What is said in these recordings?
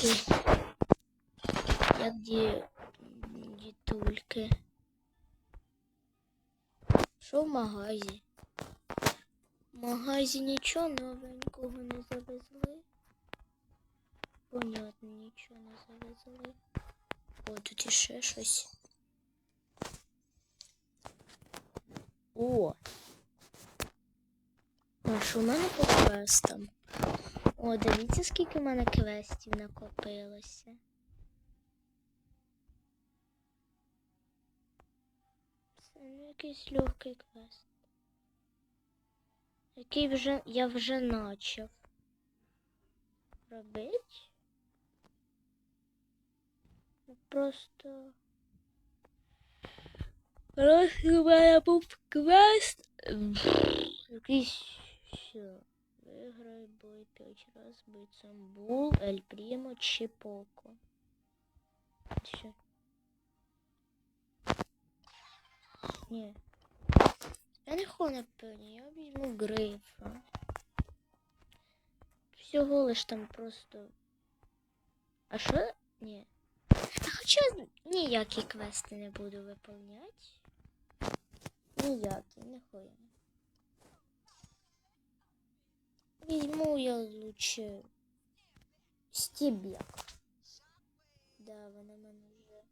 такі, як ді... дітульки. Що в магазі? В магазі нічого новенького не завезли. Понятно, нічого не завезли. О, тут іще щось. О! А що в мене по квестам? О, дивіться, скільки в мене квестів накопилося. Це ну, якийсь легкий квест. Який вже я вже начав робити. Ну, Просто. Просто у мене був квест. Якийсь все. Виграй бой 5 раз бойцом Бул, Ель Прімо чи Поко. Все. Ні. Я не хочу напевно, я візьму грифа. Всього лиш там просто. А що? Ні. А хоча ніякі квести не буду виповняти. Ніякі, не хуя. Візьму я лучше стеб'як. Да, вона в мене вже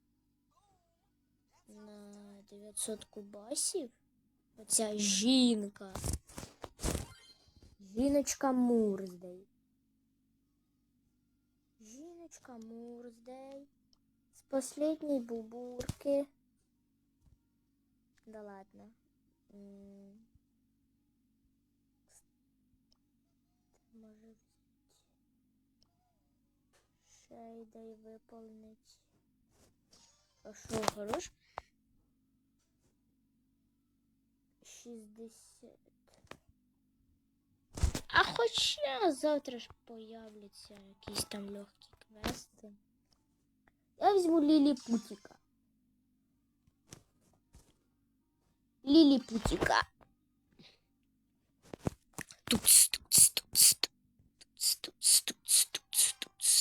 на 900 кубасів. Оця жінка. Жіночка Мурздей. Жіночка Мурздей. З последней бубурки. Да ладно. М. Може ще дай виповнить. А що, хорош? 60. А хоча завтра ж появляться якісь там легкі квести. Я візьму Лілі Путіка. Лілі Путіка. Тукс,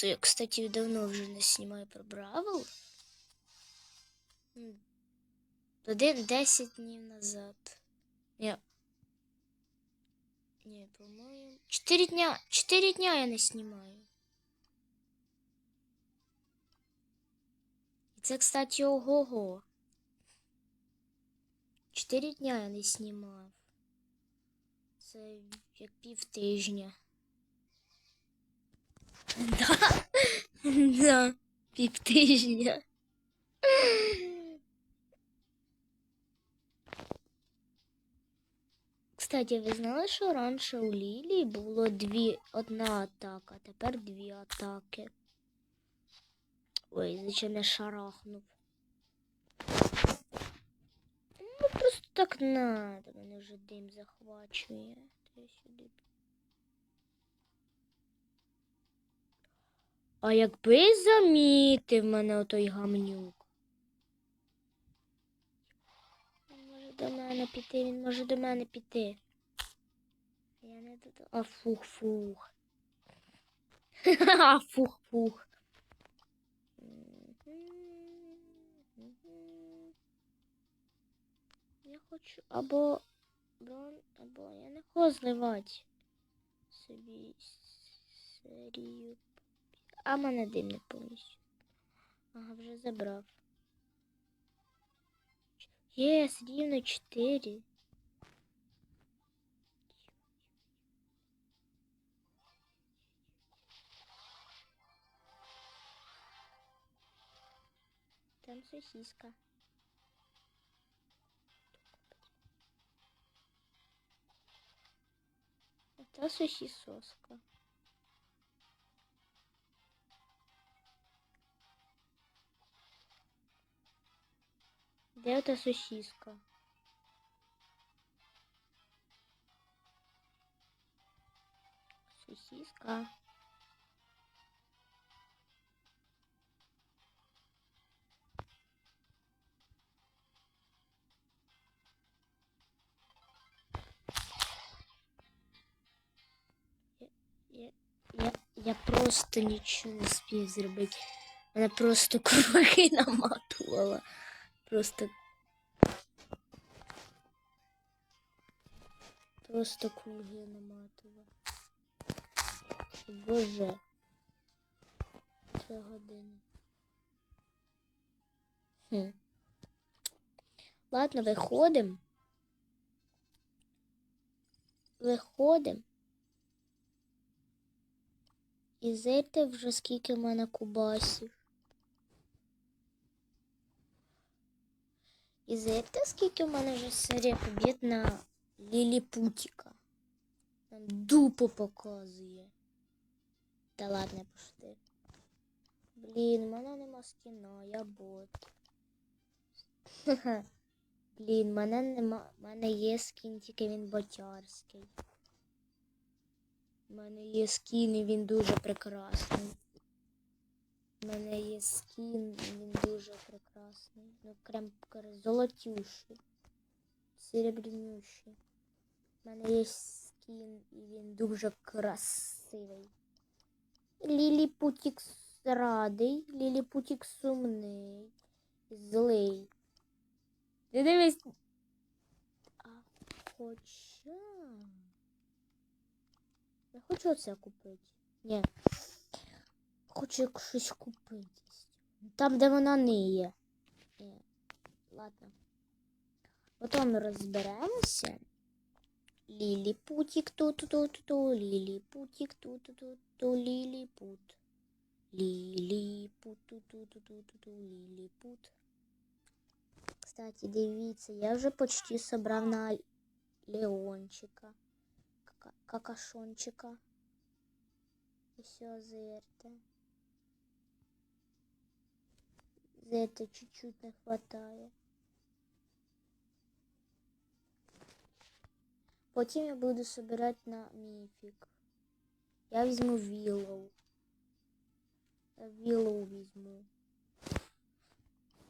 тукс. Я, кстати, давно вже не знімаю про Бравл. Один 10 днів назад. Ні. Ні, по-моєму. Чотири дня. Чотири дня я не знімаю. І це, кстати, ого-го. Чотири дня я не знімав. Це як пів тижня. Да. Тижня. Кстати, ви знали, що раніше у Лілії було дві, одна атака, а тепер дві атаки. Ой, зачем я шарахнув? Ну, просто так надо, мене вже дим захвачує. Я сюди. А якби замітив мене отой гамнюк. Він може до мене піти, він може до мене піти. Я не до. А фух-фух. А фух-фух. Я хочу або брон, або я не хочу зливати собі серію. А мене дим не повністю. Ага, вже забрав. Єс, рівно 4. Там сосиска. Это сосисоска. Де та сосиска? Сосиска. Я, просто нічого не спів зробити. Вона просто круги наматувала. Просто. Просто круги наматувала. Боже. Три години. Хм. Ладно, виходимо. Виходимо. І зирте вже скільки в мене кубасів. І зирте, скільки в мене вже серія побід на Ліліпутіка. Там дупу показує. Та ладно, пошти. Блін, в мене нема скіна, я бот. Блін, в мене нема. в мене є скін, тільки він ботярський. У мене є скін і він дуже прекрасний. У мене є скін, і він дуже прекрасний. Ну, крем золотющий, серебрянющий. У мене є скін, і він дуже красивий. Ліліпутік радий, Ліліпутік сумний, злий. Ти дивись. А хоча. Я хочу оце купити. Ні. Хочу як щось купити. Там, де вона не є. Ні. Ладно. Потім розберемося. Ліліпутік ту-ту-ту-ту, ліліпутік ту-ту-ту-ту, ліліпут. Ліліпут ту-ту-ту-ту-ту, ліліпут. Кстати, дивіться, я вже почти собрав на Леончика. Кака- Какашончика. І все, зерте. Зерте чуть-чуть не хватає. Потім я буду собирати на міфік. Я візьму Вілоу. Я Вілоу.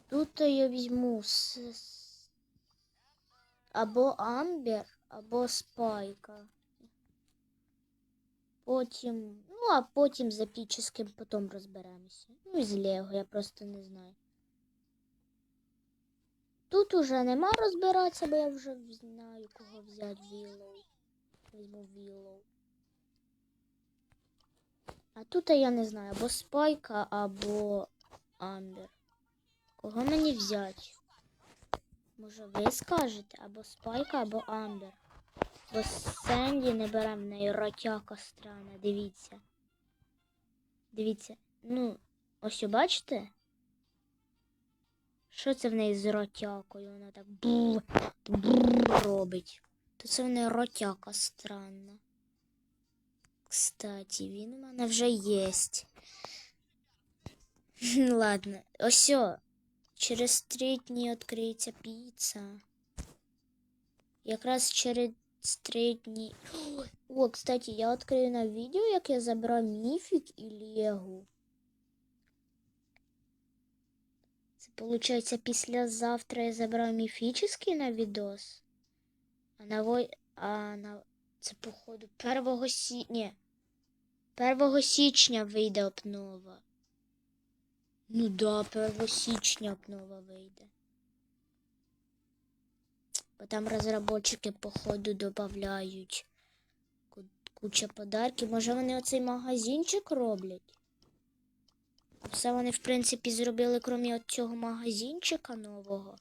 Тут я візьму с... або Амбер, або Спайка. Потім, ну, а потім з епічним потім розберемося. Ну, і з Лего, я просто не знаю. Тут уже нема розбиратися, бо я вже знаю, кого взяти Вілоу. Візьму Вілоу. А тут я не знаю, або Спайка, або Амбер. Кого мені взяти? Може ви скажете? Або Спайка, або Амбер. Бо Сенді не беремо в неї ротяка странна, дивіться. Дивіться. Ну, ось бачите? Що це в неї з ротякою? Вона так бур, бур робить. То це в неї ротяка странна. Кстати, він у мене вже єсть. Ладно, ось. Через три дні відкриється піца. Якраз через три дні. О, кстати, я відкрию на відео, як я забрав міфік і Легу. Виходить, післязавтра я забрав міфічний на відос. А на вой... А на це походу 1 сі... Ні. 1 січня вийде обнова. Ну да, 1 січня обнова вийде. Бо там розробники, походу, додають куча подарків. Може вони оцей магазинчик роблять? Все вони, в принципі, зробили, крім цього магазинчика нового.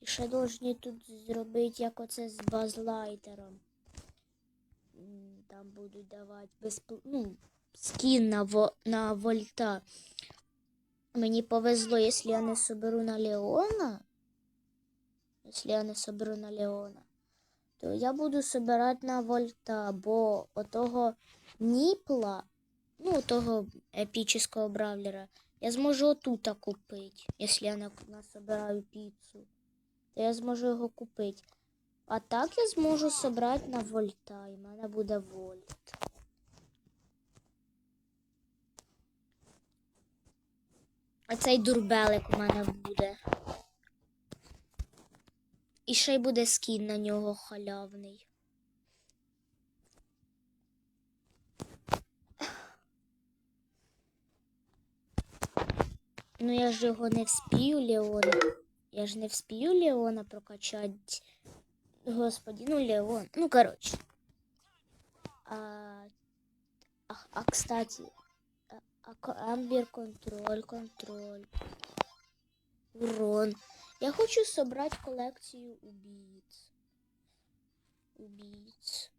І ще должні тут зробити, як оце з базлайтером. Там будуть давати безпл... ну, скін на, во... на вольта. Мені повезло, якщо я не соберу на Леона. Якщо я не соберу на Леона, то я буду собирати на вольта, бо отого Ніпла, ну, того епічного бравлера, я зможу отута купити, якщо я на- насобираю піцу. То я зможу його купити. А так я зможу собрати на вольта, і в мене буде вольт. А цей дурбелик у мене буде. І ще й буде скін на нього халявний. Ну я ж його не вспію, Леона. Я ж не вспію Леона прокачати. Господи, ну Леон. Ну, коротше. А, а, а кстати, а, а, амбір контроль, контроль. Урон. Я хочу собрати колекцію убійць. Убійць.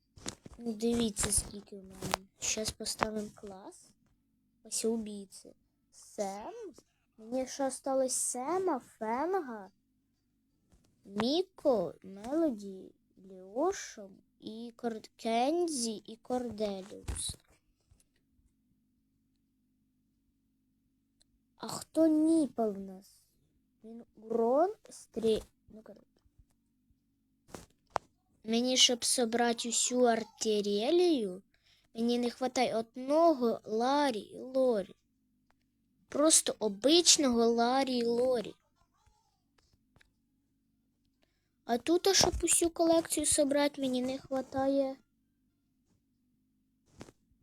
Ну, дивіться, скільки в мене. Зараз поставимо клас. Ось убійці. Сем. Мені ще осталось Сема, Фенга, Міко, Мелоді, Леоша і Кор... Кензі і Корделіус. А хто Ніпал в нас? Він урон стрі... Ну. Мені, щоб собрати усю артилерію, мені не вистачає одного Ларі і Лорі. Просто обичного Ларі Лорі. А тут, а щоб усю колекцію собрати, мені не вистачає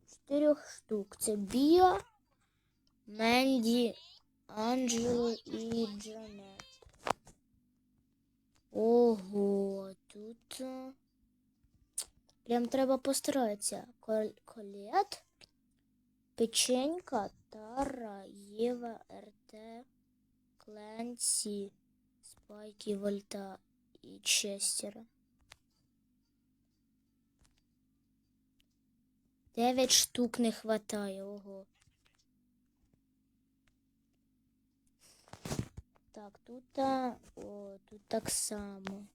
чотирьох штук. Це Біа, Менді, Анджело і Джанет. Ого, тут прям треба постаратися. Кол- Колет, Печенька, Тара, Єва, РТ, Кленсі, Спайки, Вольта і Честера. Дев'ять штук не хватає, ого. Так, тут, о, тут так само.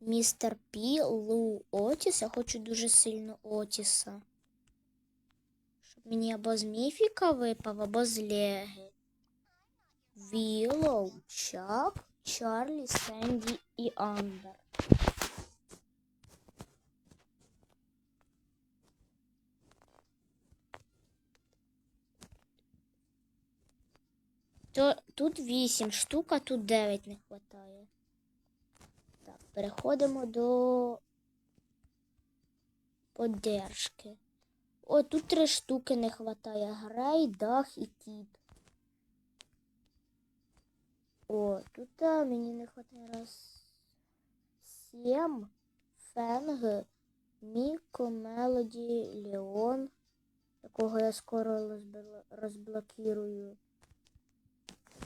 Містер Пі, Лу. Я хочу дуже сильно Отіса. Мені або з міфіка випав, або з Леги. Вілоу, Чак, Чарлі, Сенді і Амбер. То тут 8 штук, а тут 9 не вистачає. Так, переходимо до поддержки. О, тут 3 штуки не вистачає. Грей, дах і кіт. О, тут а, мені не вистачає раз. 7. Фенг, Міко, Мелоді, Леон, якого я скоро розблокірую.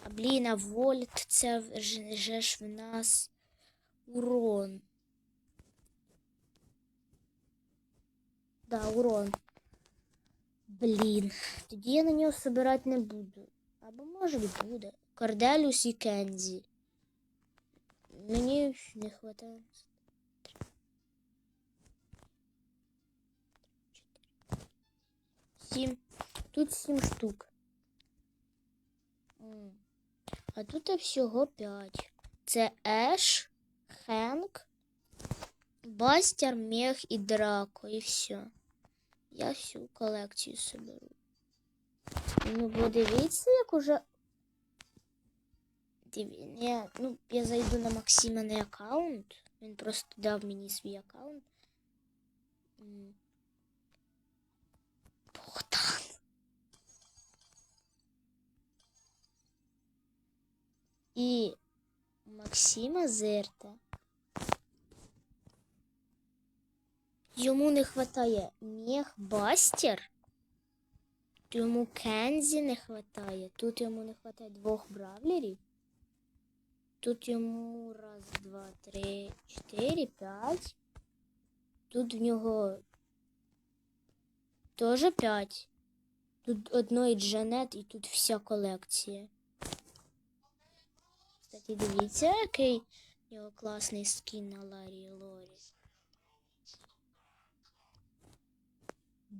А блін, а вольт це вже ж в нас урон. Да, урон. Блін, тоді я на нього собирати не буду. Або може буде. Корделюс і Кензі. Мені не хватає. Сім. Тут сім штук. А тут всього 5. Це Еш, Хенк, Бастер, Мех і Драко, і все. Я всю колекцію соберу. Ну, бо дивіться, як уже. Я, ну, я зайду на Максиманий аккаунт. Він просто дав мені свій аккаунт. Богдан. І Максима Зерта. Йому не вистачає мех Бастер. Йому Кензі не вистачає. Тут йому не вистачає двох бравлерів. Тут йому раз, два, три, чотири, п'ять. Тут в нього теж п'ять. Тут одної Джанет і тут вся колекція. Кстати, дивіться, який у нього класний скін на Ларі Лорі.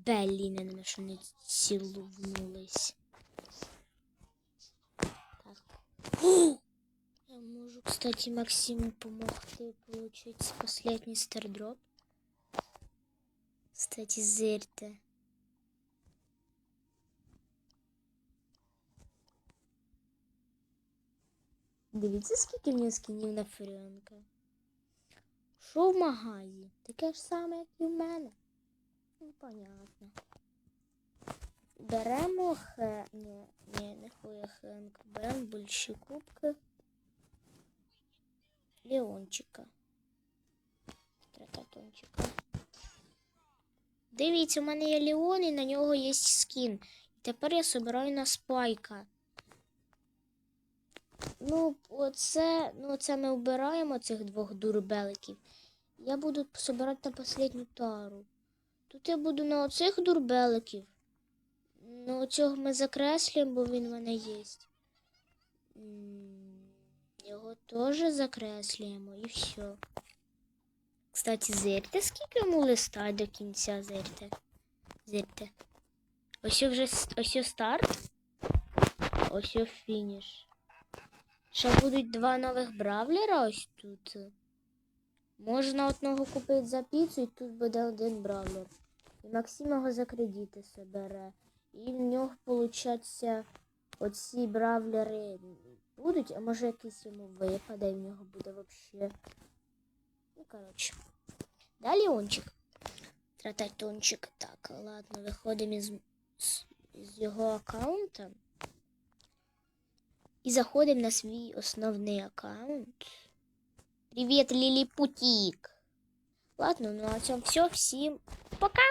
Блін, що не цілувнулись. Так. Я можу, кстати, Максиму помогти получить последний стардроп. Кстати, зирте. Дивіться, скільки в нього скінів на Френка. Що в магазі? Таке ж саме, як і в мене. Ну, понятно. беремо хе... Ні, ні, не хуя Хенк. Беремо більші кубки. Леончика. Трататончика. Дивіться, у мене є Леон і на нього є скін. Тепер я собираю на спайка. Ну, оце, ну, це ми вбираємо цих двох дурбеликів. Я буду собирати на последню тару. Тут я буду на оцих дурбеликів. Ну, оцього ми закреслюємо, бо він в мене є. Його теж закреслюємо і все. Кстати, зирте, скільки йому листа до кінця зирте. Зирте. Ось вже ось старт. Ось фініш. Ще будуть два нових бравлера ось тут. Можна одного купити за піцу, і тут буде один бравлер. І Максим його за кредити собере. І в нього, виходить, оці бравлери будуть, а може якийсь йому випаде, і в нього буде взагалі. Ну, коротше. Далі ончик. Трататончик. Так, ладно, виходимо із, з, з його аккаунта. І заходимо на свій основний аккаунт. Привіт, Ліліпутік. Ладно, ну а цьому все. Всім пока!